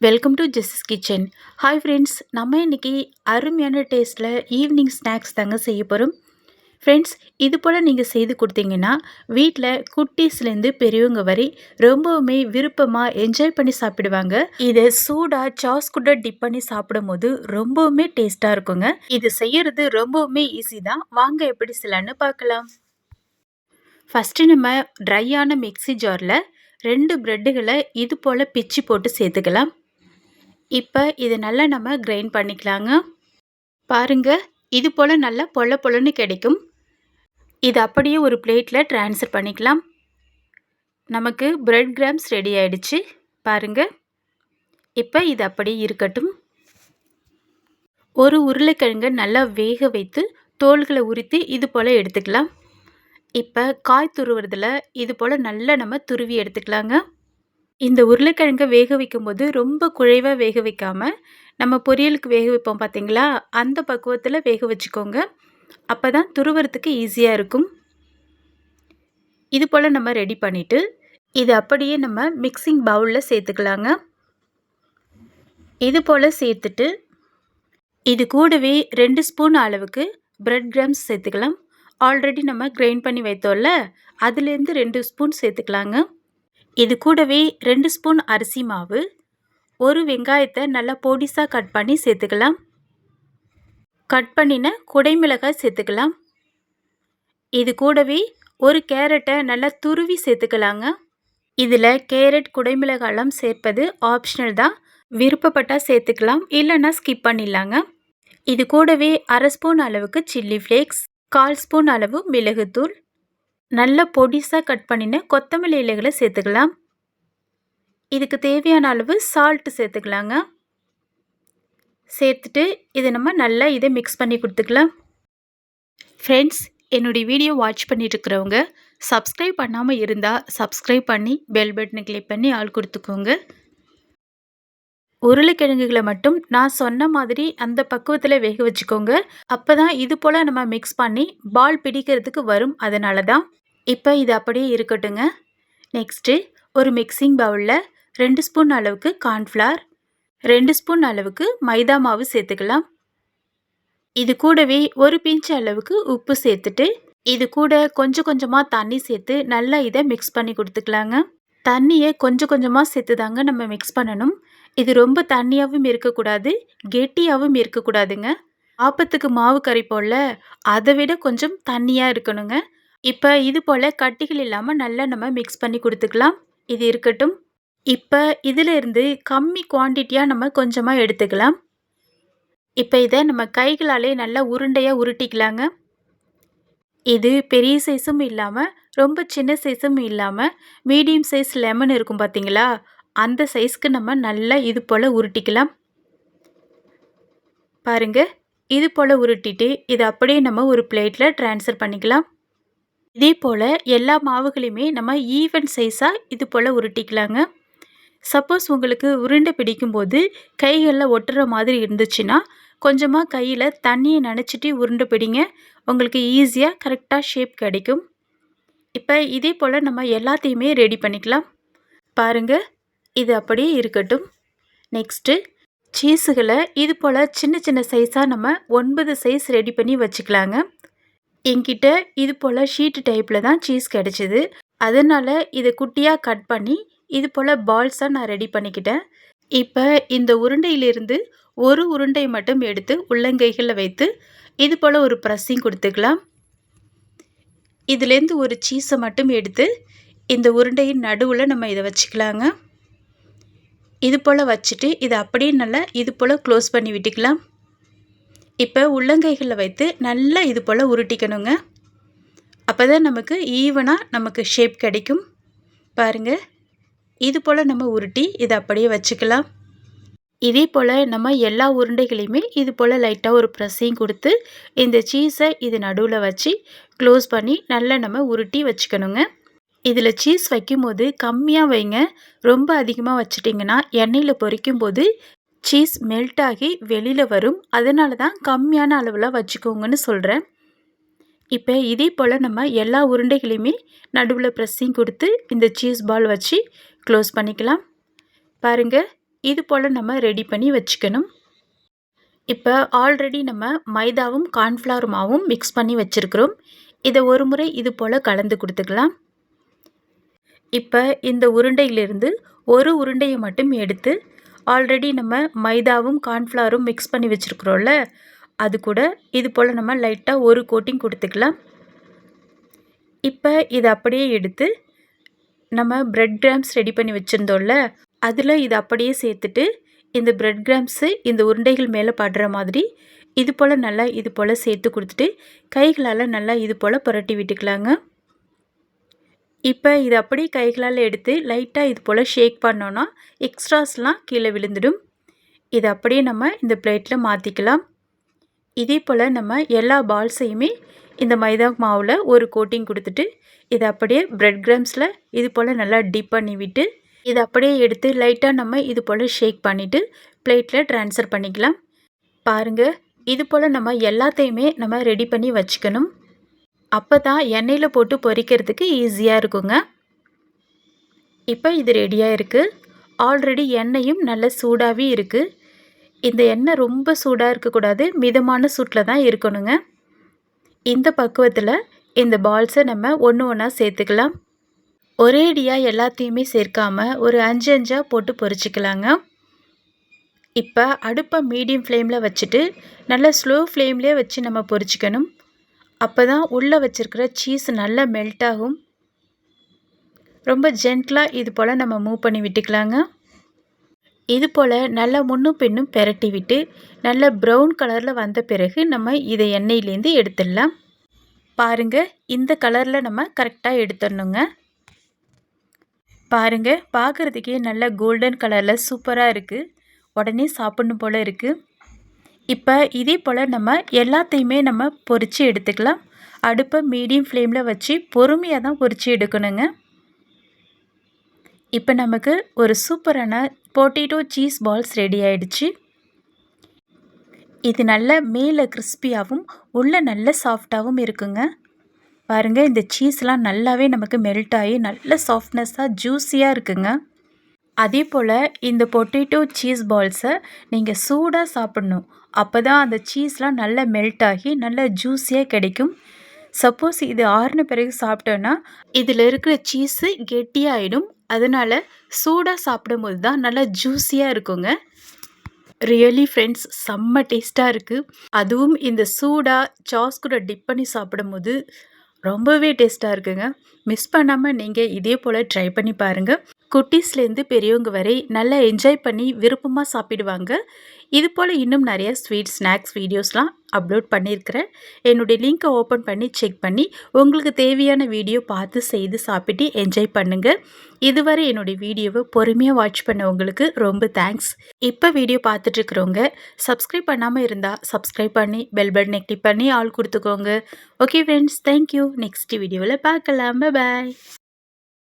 Welcome to Jessie's kitchen hi friends நம்ம இன்றைக்கி அருமையான டேஸ்ட்டில் ஈவினிங் ஸ்நாக்ஸ் தாங்க செய்ய போகிறோம் ஃப்ரெண்ட்ஸ் இது போல் நீங்கள் செய்து கொடுத்தீங்கன்னா வீட்டில் குட்டீஸ்லேருந்து பெரியவங்க வரை ரொம்பவுமே விருப்பமாக என்ஜாய் பண்ணி சாப்பிடுவாங்க. இதை சூடாக சாஸ் கூட டிப் பண்ணி சாப்பிடும் போது ரொம்பவுமே டேஸ்ட்டாக இருக்குங்க. இது செய்யறது ரொம்பவுமே ஈஸி தான். வாங்க எப்படி செய்யலான்னு பார்க்கலாம். ஃபஸ்ட்டு நம்ம ட்ரையான மிக்ஸி ஜாரில் ரெண்டு ப்ரெட்டுகளை இது போல் பிச்சு போட்டு சேர்த்துக்கலாம். இப்போ இதை நல்லா நம்ம கிரைண்ட் பண்ணிக்கலாங்க. பாருங்க இது போல் நல்லா பொல பொலன்னு கிடைக்கும். இது அப்படியே ஒரு பிளேட்டில் ட்ரான்ஸ்ஃபர் பண்ணிக்கலாம். நமக்கு பிரெட் கிராம்ஸ் ரெடி ஆயிடுச்சு. பாருங்க இப்போ இது அப்படியே இருக்கட்டும். ஒரு உருளைக்கிழங்கை நல்லா வேக வைத்து தோள்களை உரித்து இது போல் எடுத்துக்கலாம். இப்போ காய் துருவுறதில் இது போல் நல்லா நம்ம துருவி எடுத்துக்கலாங்க. இந்த உருளைக்கிழங்கை வேக வைக்கும்போது ரொம்ப குழைவாக வேக வைக்காமல் நம்ம பொரியலுக்கு வேக வைப்போம் பார்த்தீங்களா அந்த பக்குவத்தில் வேக வச்சுக்கோங்க. அப்போ தான் துருவறத்துக்கு ஈஸியாக இருக்கும். இது போல் நம்ம ரெடி பண்ணிவிட்டு இது அப்படியே நம்ம மிக்சிங் பவுலில் சேர்த்துக்கலாங்க. இது போல் சேர்த்துட்டு இது கூடவே ரெண்டு ஸ்பூன் அளவுக்கு பிரெட் கிராம்ஸ் சேர்த்துக்கலாம். ஆல்ரெடி நம்ம கிரைண்ட் பண்ணி வைத்தோம்ல அதுலேருந்து ரெண்டு ஸ்பூன் சேர்த்துக்கலாங்க. இது கூடவே ரெண்டு ஸ்பூன் அரிசி மாவு ஒரு வெங்காயத்தை நல்லா பொடிசாக கட் பண்ணி சேர்த்துக்கலாம். கட் பண்ணின குடைமிளகாய் சேர்த்துக்கலாம். இது கூடவே ஒரு கேரட்டை நல்லா துருவி சேர்த்துக்கலாங்க. இதில் கேரட் குடைமிளகாலாம் சேர்ப்பது ஆப்ஷனல் தான். விருப்பப்பட்டால் சேர்த்துக்கலாம் இல்லைன்னா ஸ்கிப் பண்ணிடலாங்க. இது கூடவே அரை ஸ்பூன் அளவுக்கு சில்லி ஃப்ளேக்ஸ் கால் ஸ்பூன் அளவு மிளகுத்தூள் நல்ல பொடிசாக கட் பண்ணின கொத்தமல்லி இலைகளை சேர்த்துக்கலாம். இதுக்கு தேவையான அளவு சால்ட்டு சேர்த்துக்கலாங்க. சேர்த்துட்டு இதை நம்ம நல்லா இதை மிக்ஸ் பண்ணி கொடுத்துக்கலாம். ஃப்ரெண்ட்ஸ் என்னுடைய வீடியோ வாட்ச் பண்ணிட்டுருக்கிறவங்க சப்ஸ்கிரைப் பண்ணாமல் இருந்தால் சப்ஸ்கிரைப் பண்ணி பெல் பட்டனை கிளிக் பண்ணி ஆள் கொடுத்துக்கோங்க. உருளைக்கிழங்குகளை மட்டும் நான் சொன்ன மாதிரி அந்த பக்குவத்தில் வேக வச்சுக்கோங்க. அப்போ தான் இது போல் நம்ம மிக்ஸ் பண்ணி பால் பிடிக்கிறதுக்கு வரும். அதனால தான் இப்போ இது அப்படியே இருக்கட்டுங்க. நெக்ஸ்ட்டு ஒரு மிக்சிங் பவுலில் ரெண்டு ஸ்பூன் அளவுக்கு கார்ன்ஃப்ளார் ரெண்டு ஸ்பூன் அளவுக்கு மைதா மாவு சேர்த்துக்கலாம். இது கூடவே ஒரு பிஞ்ச் அளவுக்கு உப்பு சேர்த்துட்டு இது கூட கொஞ்சம் கொஞ்சமாக தண்ணி சேர்த்து நல்லா இதை மிக்ஸ் பண்ணி கொடுத்துக்கலாங்க. தண்ணியை கொஞ்சம் கொஞ்சமாக சேர்த்து தாங்க நம்ம மிக்ஸ் பண்ணணும். இது ரொம்ப தண்ணியாகவும் இருக்கக்கூடாது கெட்டியாகவும் இருக்கக்கூடாதுங்க. ஆப்பத்துக்கு மாவு கரைப்போம்ல அதை விட கொஞ்சம் தண்ணியாக இருக்கணுங்க. இப்போ இது போல் கட்டிகள் இல்லாமல் நல்லா நம்ம மிக்ஸ் பண்ணி கொடுத்துக்கலாம். இது இருக்கட்டும். இப்போ இதிலிருந்து கம்மி குவான்டிட்டியாக நம்ம கொஞ்சமாக எடுத்துக்கலாம். இப்போ இதை நம்ம கைகளாலே நல்லா உருண்டையாக உருட்டிக்கலாங்க. இது பெரிய சைஸும் இல்லாமல் ரொம்ப சின்ன சைஸும் இல்லாமல் மீடியம் சைஸ் லெமன் இருக்கும் பார்த்தீங்களா அந்த சைஸ்க்கு நம்ம நல்லா இது போல் உருட்டிக்கலாம். பாருங்கள் இது போல் உருட்டிட்டு இதை அப்படியே நம்ம ஒரு பிளேட்டில் ட்ரான்ஸ்ஃபர் பண்ணிக்கலாம். இதே போல் எல்லா மாவுகளையுமே நம்ம ஈவன் சைஸாக இது போல் உருட்டிக்கலாங்க. சப்போஸ் உங்களுக்கு உருண்டை பிடிக்கும்போது கைகளில் ஒட்டுற மாதிரி இருந்துச்சுன்னா கொஞ்சமாக கையில் தண்ணியை நினச்சிட்டு உருண்டை பிடிங்க. உங்களுக்கு ஈஸியாக கரெக்டாக ஷேப் கிடைக்கும். இப்போ இதே போல் நம்ம எல்லாத்தையுமே ரெடி பண்ணிக்கலாம். பாருங்கள் இது அப்படியே இருக்கட்டும். நெக்ஸ்ட்டு சீஸுகளை இது போல் சின்ன சின்ன சைஸாக நம்ம ஒன்பது சைஸ் ரெடி பண்ணி வச்சுக்கலாங்க. என்கிட்ட இது போல் ஷீட்டு டைப்பில் தான் சீஸ் கிடச்சிது. அதனால் இதை குட்டியாக கட் பண்ணி இது போல் பால்ஸாக நான் ரெடி பண்ணிக்கிட்டேன். இப்போ இந்த உருண்டையிலிருந்து ஒரு உருண்டை மட்டும் எடுத்து உள்ளங்கைகளில் வைத்து இது போல் ஒரு ப்ரெஸ்ஸிங் கொடுத்துக்கலாம். இதுலேருந்து ஒரு சீஸை மட்டும் எடுத்து இந்த உருண்டையின் நடுவில் நம்ம இதை வச்சுக்கலாங்க. இது போல் வச்சுட்டு இதை அப்படியே நல்லா இது போல் க்ளோஸ் பண்ணி விட்டுக்கலாம். இப்போ உள்ளங்கைகளில் வைத்து நல்லா இது போல் உருட்டிக்கணுங்க. அப்போ தான் நமக்கு ஈவனாக நமக்கு ஷேப் கிடைக்கும். பாருங்கள் இது போல் நம்ம உருட்டி இதை அப்படியே வச்சுக்கலாம். இதே போல் நம்ம எல்லா உருண்டைகளையுமே இது போல் லைட்டாக ஒரு ப்ரெஸ்ஸையும் கொடுத்து இந்த சீஸை இது நடுவில் வச்சு க்ளோஸ் பண்ணி நல்லா நம்ம உருட்டி வச்சுக்கணுங்க. இதில் சீஸ் வைக்கும்போது கம்மியாக வைங்க. ரொம்ப அதிகமாக வச்சிட்டிங்கன்னா எண்ணெயில் பொரிக்கும் போது சீஸ் மெல்ட் ஆகி வெளியில் வரும். அதனால தான் கம்மியான அளவில் வச்சுக்கோங்கன்னு சொல்கிறேன் இப்போ இதே போல் நம்ம எல்லா உருண்டைகளையுமே நடுவில் ப்ரெஸ்ஸிங் கொடுத்து இந்த சீஸ் பால் வச்சு க்ளோஸ் பண்ணிக்கலாம். பாருங்கள் இது போல் நம்ம ரெடி பண்ணி வச்சுக்கணும். இப்போ ஆல்ரெடி நம்ம மைதாவும் கார்ன்ஃப்ளவர் மாவும் மிக்ஸ் பண்ணி வச்சுருக்கிறோம். இதை ஒரு முறை இது போல் கலந்து கொடுத்துக்கலாம். இப்போ இந்த உருண்டையிலிருந்து ஒரு உருண்டையை மட்டும் எடுத்து ஆல்ரெடி நம்ம மைதாவும் கார்ன்ஃப்ளவரும் மிக்ஸ் பண்ணி வச்சுருக்குறோம்ல அது கூட இது போல் நம்ம லைட்டாக ஒரு கோட்டிங் கொடுத்துக்கலாம். இப்போ இதை அப்படியே எடுத்து நம்ம பிரெட் கிராம்ஸ் ரெடி பண்ணி வச்சுருந்தோம்ல அதில் இதை அப்படியே சேர்த்துட்டு இந்த பிரெட் கிராம்ஸு இந்த உருண்டைகள் மேலே படுற மாதிரி இது போல் நல்லா இது போல் சேர்த்து கொடுத்துட்டு கைகளால் நல்லா இது போல் புரட்டி விட்டுக்கலாங்க. இப்போ இது அப்படியே கைகளால் எடுத்து லைட்டாக இது போல் ஷேக் பண்ணோன்னா எக்ஸ்ட்ராஸ்லாம் கீழே விழுந்துடும். இது அப்படியே நம்ம இந்த பிளேட்டில் மாற்றிக்கலாம். இதே போல் நம்ம எல்லா பால்ஸையுமே இந்த மைதா மாவில் ஒரு கோட்டிங் கொடுத்துட்டு இதை அப்படியே ப்ரெட் கிரம்ஸில் இது போல் நல்லா டிப் பண்ணி விட்டு இதை அப்படியே எடுத்து லைட்டாக நம்ம இது போல் ஷேக் பண்ணிவிட்டு பிளேட்டில் ட்ரான்ஸ்ஃபர் பண்ணிக்கலாம். பாருங்கள் இது போல் நம்ம எல்லாத்தையுமே நம்ம ரெடி பண்ணி வச்சுக்கணும். அப்போ தான் எண்ணெயில் போட்டு பொரிக்கிறதுக்கு ஈஸியாக இருக்குங்க. இப்போ இது ரெடியாக இருக்குது ஆல்ரெடி எண்ணெயும் நல்ல சூடாகவே இருக்குது இந்த எண்ணெய் ரொம்ப சூடாக இருக்கக்கூடாது. மிதமான சூட்டில் தான் இருக்கணுங்க. இந்த பக்குவத்தில் இந்த பால்ஸை நம்ம ஒன்று ஒன்றா சேர்த்துக்கலாம். ஒரேடியாக எல்லாத்தையுமே சேர்க்காம ஒரு அஞ்சு அஞ்சாக போட்டு பொரிச்சிக்கலாங்க. இப்போ அடுப்பை மீடியம் ஃப்ளேமில் வச்சுட்டு நல்லா ஸ்லோ ஃப்ளேம்லேயே வச்சு நம்ம பொரிச்சிக்கணும். அப்போ தான் உள்ளே வச்சுருக்கிற சீஸ் நல்லா மெல்ட் ஆகும். ரொம்ப ஜென்ட்லாக இது போல் நம்ம மூவ் பண்ணி விட்டுக்கலாங்க. இது போல் நல்லா முன்னும் பின்னும் பெரட்டி விட்டு நல்ல ப்ரௌன் கலரில் வந்த பிறகு நம்ம இதை எண்ணெயிலேருந்து எடுத்துடலாம். பாருங்கள் இந்த கலரில் நம்ம கரெக்டாக எடுத்துடணுங்க. பாருங்கள் பார்க்குறதுக்கே நல்ல கோல்டன் கலரில் சூப்பராக இருக்குது உடனே சாப்பிட்ணும் போல் இருக்குது இப்போ இதே போல் நம்ம எல்லாத்தையுமே நம்ம பொறிச்சு எடுத்துக்கலாம். அடுப்பை மீடியம் ஃப்ளேமில் வச்சு பொறுமையாக தான் பொறிச்சு எடுக்கணுங்க. இப்போ நமக்கு ஒரு சூப்பரான பொட்டேட்டோ சீஸ் பால்ஸ் ரெடி ஆயிடுச்சு. இது நல்ல மேலே கிறிஸ்பியாகவும் உள்ளே நல்ல சாஃப்டாகவும் இருக்குங்க. பாருங்கள் இந்த சீஸ்லாம் நல்லாவே நமக்கு மெல்ட் ஆகி நல்ல சாஃப்ட்னஸ்ஸாக ஜூஸியாக இருக்குங்க. அதே போல் இந்த பொட்டேட்டோ சீஸ் பால்ஸை நீங்கள் சூடாக சாப்பிட்ணும். அப்போ தான் அந்த சீஸ்லாம் நல்லா மெல்ட் ஆகி நல்லா ஜூஸியாக கிடைக்கும். சப்போஸ் இது ஆறுன பிறகு சாப்பிட்டோன்னா இதில் இருக்கிற சீஸு கெட்டியாகிடும் அதனால் சூடாக சாப்பிடும்போது தான் நல்லா ஜூஸியாக இருக்குங்க. ரியலி ஃப்ரெண்ட்ஸ் செம்ம டேஸ்ட்டாக இருக்குது அதுவும் இந்த சூடாக சாஸ் கூட டிப் பண்ணி சாப்பிடும்போது ரொம்பவே டேஸ்ட்டாக இருக்குங்க. மிஸ் பண்ணாமல் நீங்கள் இதே போல் ட்ரை பண்ணி பாருங்கள் குட்டீஸ்லேருந்து பெரியவங்க வரை நல்லா என்ஜாய் பண்ணி விருப்பமாக சாப்பிடுவாங்க. இது போல் இன்னும் நிறையா ஸ்வீட் ஸ்நாக்ஸ் வீடியோஸ்லாம் அப்லோட் பண்ணியிருக்கிறேன். என்னுடைய லிங்க்கை ஓப்பன் பண்ணி செக் பண்ணி உங்களுக்கு தேவையான வீடியோ பார்த்து செய்து சாப்பிட்டு என்ஜாய் பண்ணுங்கள் இதுவரை என்னுடைய வீடியோவை பொறுமையாக வாட்ச் பண்ணவங்களுக்கு ரொம்ப தேங்க்ஸ் இப்போ வீடியோ பார்த்துட்ருக்குறவங்க சப்ஸ்கிரைப் பண்ணாமல் இருந்தால் சப்ஸ்கிரைப் பண்ணி பெல் பட்டனை கிளிக் பண்ணி ஆள் கொடுத்துக்கோங்க. ஓகே ஃப்ரெண்ட்ஸ் தேங்க்யூ நெக்ஸ்ட் வீடியோவில் பார்க்கலாம். பாய்